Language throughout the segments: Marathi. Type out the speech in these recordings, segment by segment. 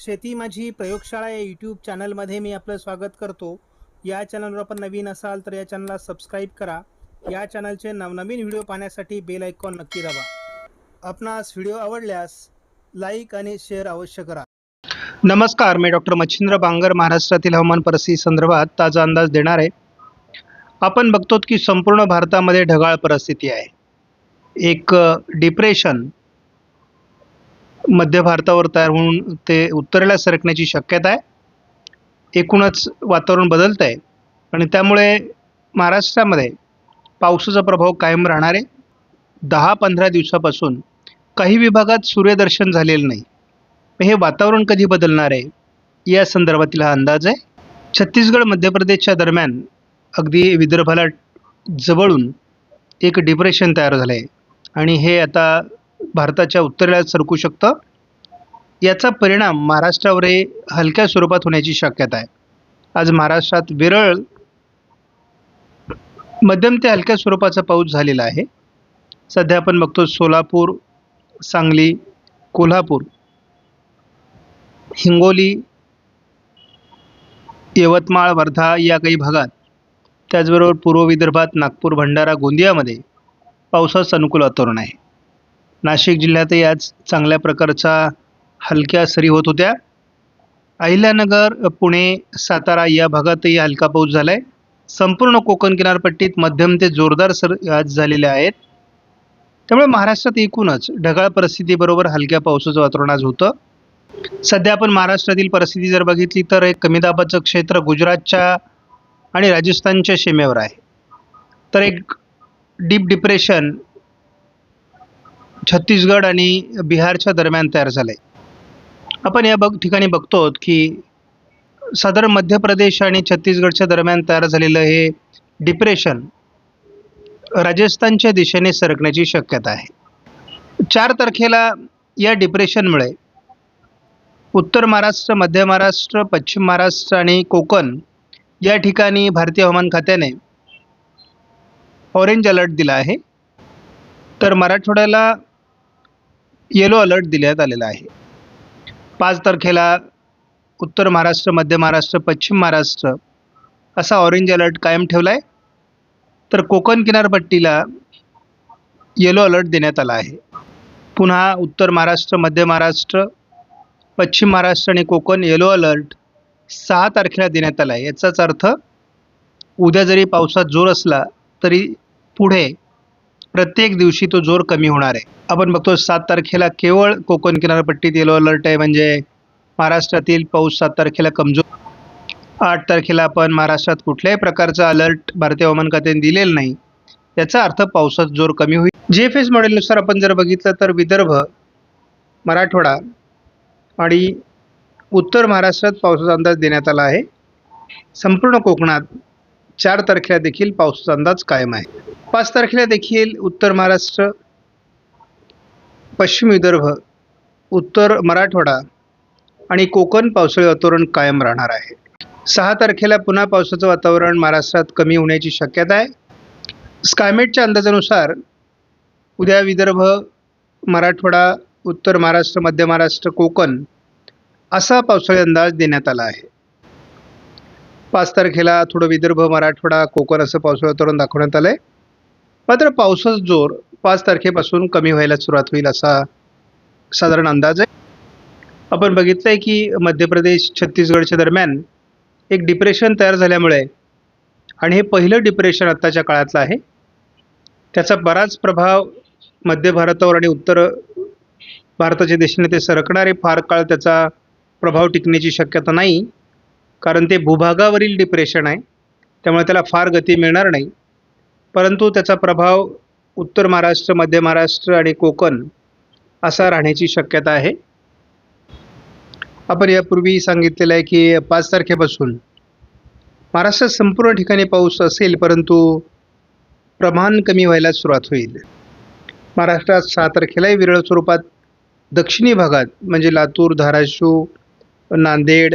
शेती माझी प्रयोगशाळा या यूट्यूब चॅनलमध्ये मी आपलं स्वागत करतो. या चॅनलवर आपण नवीन असाल तर या चॅनलला सबस्क्राईब करा. या चॅनलचे नवनवीन व्हिडिओ पाहण्यासाठी बेल आयकॉन नक्की दाबा. आपणास व्हिडिओ आवडल्यास लाईक आणि शेअर अवश्य करा. नमस्कार मी डॉक्टर मच्छिंद्र बांगर महाराष्ट्रातील हवामान परिस्थिती संदर्भात ताजा अंदाज देणार. आहे आपण बघतो की संपूर्ण भारतामध्ये ढगाळ परिस्थिती आहे. एक डिप्रेशन मध्य भारतावर तयार होऊन ते उत्तरेला सरकण्याची शक्यता आहे. एकूणच वातावरण बदलत आहे. आणि त्यामुळे महाराष्ट्रामध्ये पावसाचा प्रभाव कायम राहणार आहे. दहा पंधरा दिवसापासून काही विभागात सूर्यदर्शन झालेलं नाही. हे वातावरण कधी बदलणार आहे? या संदर्भातील हा अंदाज आहे. छत्तीसगड मध्य प्रदेशच्या दरम्यान अगदी विदर्भाला जवळून एक डिप्रेशन तयार झालं आहे आणि हे आता भारताच्या उत्तरेला सरकू शकतं. याचा परिणाम महाराष्ट्रावरही हलक्या स्वरूपात होण्याची शक्यता आहे. आज महाराष्ट्रात विरळ मध्यम ते हलक्या स्वरूपाचा पाऊस झालेला आहे. सध्या आपण बघतो सोलापूर सांगली कोल्हापूर हिंगोली यवतमाळ वर्धा या काही भागात त्याचबरोबर पूर्व विदर्भात नागपूर भंडारा गोंदियामध्ये पावसाचं अनुकूल वातावरण आहे. नाशिक जिल्ह्यातही आज चांगल्या प्रकारचा हलक्या सरी होत होत्या. अहिल्यानगर पुणे सातारा या भागातही हलका पाऊस झाला आहे संपूर्ण कोकण किनारपट्टीत मध्यम ते जोरदार सर आज झालेले आहेत. त्यामुळे महाराष्ट्रात एकूणच ढगाळ परिस्थितीबरोबर हलक्या पावसाचं वातावरण आज होतं. सध्या आपण महाराष्ट्रातील परिस्थिती जर बघितली तर एक कमी दाबाचं क्षेत्र गुजरातच्या आणि राजस्थानच्या सीमेवर आहे. तर एक डीप डिप्रेशन छत्तीसगड आणि बिहारच्या दरम्यान तयार झालं आहे आपण या बघ ठिकाणी बघतो की साधारण मध्य प्रदेश आणि छत्तीसगडच्या दरम्यान तयार झालेलं हे डिप्रेशन राजस्थानच्या दिशेने सरकण्याची शक्यता आहे. चार तारखेला या डिप्रेशनमुळे उत्तर महाराष्ट्र मध्य महाराष्ट्र पश्चिम महाराष्ट्र आणि कोकण या ठिकाणी भारतीय हवामान खात्याने ऑरेंज अलर्ट दिला आहे. तर मराठवाड्याला येलो अलर्ट देण्यात आलेला आहे. पाच तारखेला उत्तर महाराष्ट्र मध्य महाराष्ट्र पश्चिम महाराष्ट्र असा ऑरेंज अलर्ट कायम ठेवला आहे तर कोकण किनारपट्टीला येलो अलर्ट देण्यात आला आहे. पुन्हा उत्तर महाराष्ट्र मध्य महाराष्ट्र पश्चिम महाराष्ट्र आणि कोकण येलो अलर्ट सहा तारखेला देण्यात आला आहे. याचाच अर्थ उद्या जरी पावसात जोर असला तरी पुढे प्रत्येक दिवशी तो जोर कमी होणार आहे. आपण बघतो सात तारखेला केवळ कोकण किनारपट्टीत येलो अलर्ट आहे. म्हणजे महाराष्ट्रातील पाऊस सात तारखेला कमजोर आठ तारखेला आपण महाराष्ट्रात कुठल्याही प्रकारचा अलर्ट भारतीय हवामान खात्याने दिलेला नाही. याचा अर्थ पावसात जोर कमी होईल. जी एफ एस मॉडेलनुसार आपण जर बघितलं तर विदर्भ मराठवाडा आणि उत्तर महाराष्ट्रात पावसाचा अंदाज देण्यात आला आहे. संपूर्ण कोकणात चार तारखेला देखील पावसाचा अंदाज कायम आहे. पाच तारखेला देखील उत्तर महाराष्ट्र पश्चिम विदर्भ उत्तर मराठवाडा आणि कोकण पावसाळी वातावरण कायम राहणार आहे. सहा तारखेला पुन्हा पावसाचं वातावरण महाराष्ट्रात कमी होण्याची शक्यता आहे. स्कायमेटच्या अंदाजानुसार उद्या विदर्भ मराठवाडा उत्तर महाराष्ट्र मध्य महाराष्ट्र कोकण असा पावसाळी अंदाज देण्यात आला आहे. पाच तारखेला थोडं विदर्भ मराठवाडा कोकण असं पावसाळा वातावरण दाखवण्यात आलं आहे मात्र पावसाचा जोर पाच तारखेपासून कमी व्हायला सुरुवात होईल असा साधारण अंदाज आहे. आपण बघितलं आहे की मध्य प्रदेश छत्तीसगडच्या दरम्यान एक डिप्रेशन तयार झाल्यामुळे आणि हे पहिलं डिप्रेशन आत्ताच्या काळातलं आहे. त्याचा बराच प्रभाव मध्य भारतावर आणि उत्तर भारताच्या दिशेने ते सरकणारे फार काळ त्याचा प्रभाव टिकण्याची शक्यता नाही. कारण ते भूभागावरील डिप्रेशन आहे. त्यामुळे त्याला फार गती मिळणार नाही. परंतु त्याचा प्रभाव उत्तर महाराष्ट्र मध्य महाराष्ट्र आणि कोकण असा राहण्याची शक्यता आहे. आपण यापूर्वी सांगितलेलं आहे की पाच तारखेपासून महाराष्ट्रात संपूर्ण ठिकाणी पाऊस असेल परंतु प्रमाण कमी व्हायला सुरुवात होईल. महाराष्ट्रात सहा तारखेलाही विरळ स्वरूपात दक्षिणी भागात म्हणजे लातूर धाराशिव नांदेड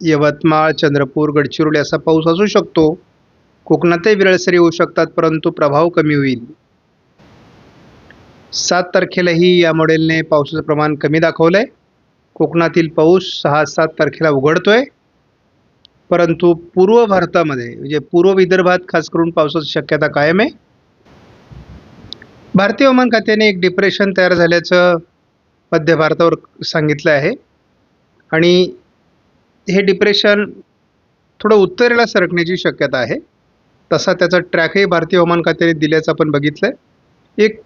यवतमाळ चंद्रपूर गडचिरोली असा पाऊस असू शकतो. कोकणातही विरळ सरी होऊ शकतात परंतु प्रभाव कमी होईल. सात तारखेलाही या मॉडेलने पावसाचं प्रमाण कमी दाखवलं आहे कोकणातील पाऊस सहा सात तारखेला उघडतोय. परंतु पूर्व भारतामध्ये म्हणजे पूर्व विदर्भात खास करून पावसाची शक्यता कायम आहे. भारतीय हवामान खात्याने एक डिप्रेशन तयार झाल्याचं मध्य भारतावर सांगितलं आहे. आणि हे डिप्रेशन थोडं उत्तरेला सरकण्याची शक्यता आहे. तसा त्याचा ट्रॅकही भारतीय हवामान खात्याने दिल्याचं आपण बघितलं आहे एक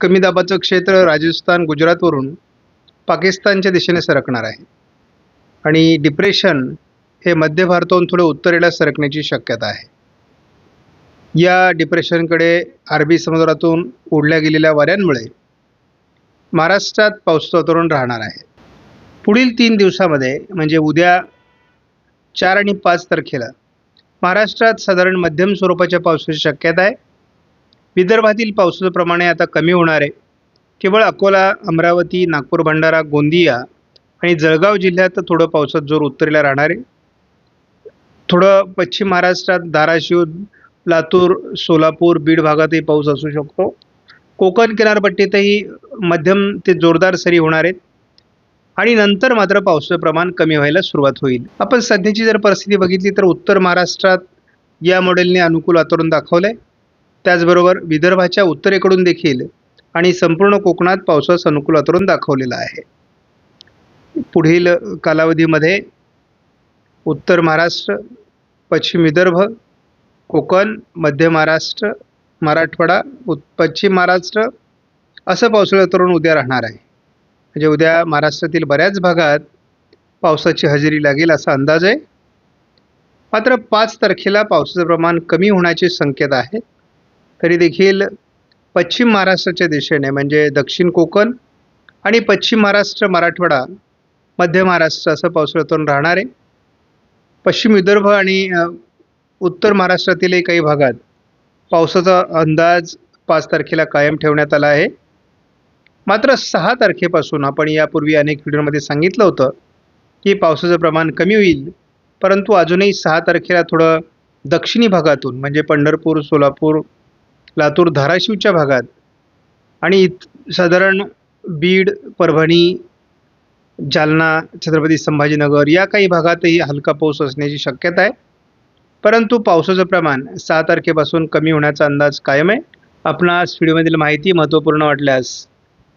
कमी दाबाचं क्षेत्र राजस्थान गुजरातवरून पाकिस्तानच्या दिशेने सरकणार आहे. आणि डिप्रेशन हे मध्य भारतावरून थोडं उत्तरेला सरकण्याची शक्यता आहे. या डिप्रेशनकडे अरबी समुद्रातून ओढल्या गेलेल्या वाऱ्यांमुळे महाराष्ट्रात पाऊस वातावरण राहणार आहे. पुढील तीन दिवसामध्ये म्हणजे उद्या चार आणि पाच तारखेला महाराष्ट्रात साधारण मध्यम स्वरूपाच्या पावसाची शक्यता आहे. विदर्भातील पावसाचं प्रमाण आता कमी होणार आहे. केवळ अकोला अमरावती नागपूर भंडारा गोंदिया आणि जळगाव जिल्ह्यात थोडं पावसात जोर उत्तरेला राहणार आहे. थोडं पश्चिम महाराष्ट्रात धाराशिव लातूर सोलापूर बीड भागातही पाऊस असू शकतो. कोकण किनारपट्टीतही मध्यम ते जोरदार सरी होणार आहेत. आणि नंतर मात्र पावसाचं प्रमाण कमी व्हायला सुरुवात होईल. आपण सध्याची जर परिस्थिती बघितली तर उत्तर महाराष्ट्रात या मॉडेलने अनुकूल वातावरण दाखवलं आहे त्याचबरोबर विदर्भाच्या उत्तरेकडून देखील आणि संपूर्ण कोकणात पावसाचं अनुकूल वातावरण दाखवलेलं आहे. पुढील कालावधीमध्ये उत्तर महाराष्ट्र पश्चिम विदर्भ कोकण मध्य महाराष्ट्र मराठवाडा उत् पश्चिम महाराष्ट्र असं पावसाळी उद्या राहणार आहे. म्हणजे उद्या महाराष्ट्रातील बऱ्याच भागात पावसाची हजेरी लागेल असा अंदाज आहे. मात्र पाच तारखेला पावसाचं प्रमाण कमी होण्याचे संकेत आहेत तरी देखील पश्चिम महाराष्ट्राच्या दिशेने म्हणजे दक्षिण कोकण आणि पश्चिम महाराष्ट्र मराठवाडा मध्य महाराष्ट्र असं पावसाळ्यातून राहणार आहे. पश्चिम विदर्भ आणि उत्तर महाराष्ट्रातीलही काही भागात पावसाचा अंदाज पाच तारखेला कायम ठेवण्यात आला आहे. मात्र सहा तारखेपासून आपण यापूर्वी अनेक व्हिडिओमध्ये सांगितलं होतं की पावसाचं प्रमाण कमी होईल परंतु अजूनही सहा तारखेला थोडं दक्षिणी भागातून म्हणजे पंढरपूर सोलापूर लातूर धाराशिवच्या भागात आणि इत साधारण बीड परभणी जालना छत्रपती संभाजीनगर या काही भागातही हलका पाऊस असण्याची शक्यता आहे. परंतु पावसाचं प्रमाण सहा तारखेपासून कमी होण्याचा अंदाज कायम आहे. आपणास व्हिडिओमधील माहिती महत्त्वपूर्ण वाटल्यास